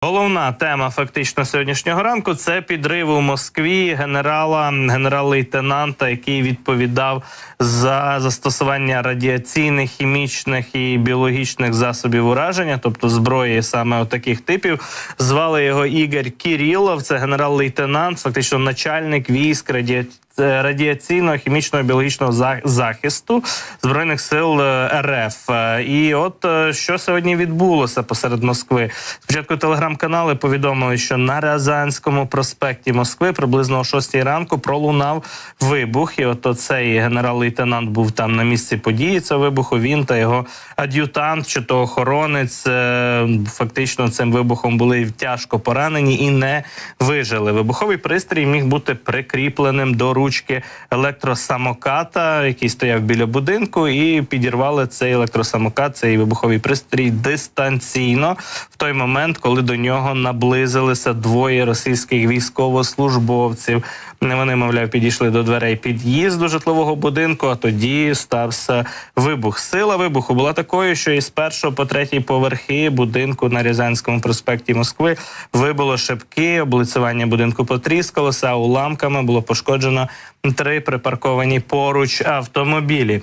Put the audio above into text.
Головна тема фактично сьогоднішнього ранку це підрив у Москві генерала, генерал-лейтенанта, який відповідав за застосування радіаційних, хімічних і біологічних засобів ураження, тобто зброї саме таких типів. Звали його Ігор Кірілов. Це генерал-лейтенант, фактично начальник військ радіаційних радіаційного, хімічного, біологічного за- захисту збройних сил е, РФ. Е, І от е, що сьогодні відбулося посеред Москви. Спочатку телеграм-канали повідомили, що на Рязанському проспекті Москви приблизно о 6 ранку пролунав вибух. І от цей генерал-лейтенант був там на місці події. Цього вибуху він та його ад'ютант чи то охоронець е, фактично цим вибухом були тяжко поранені і не вижили. Вибуховий пристрій міг бути прикріпленим до ручки електросамоката, який стояв біля будинку, і підірвали цей електросамокат, цей вибуховий пристрій дистанційно в той момент, коли до нього наблизилися двоє російських військовослужбовців. Вони, мовляв, підійшли до дверей під'їзду житлового будинку. А тоді стався вибух. Сила вибуху була такою, що із першого по третій поверхи будинку на Рязанському проспекті Москви вибило шибки, облицювання будинку потріскалося, а уламками було пошкоджено три припарковані поруч автомобілі.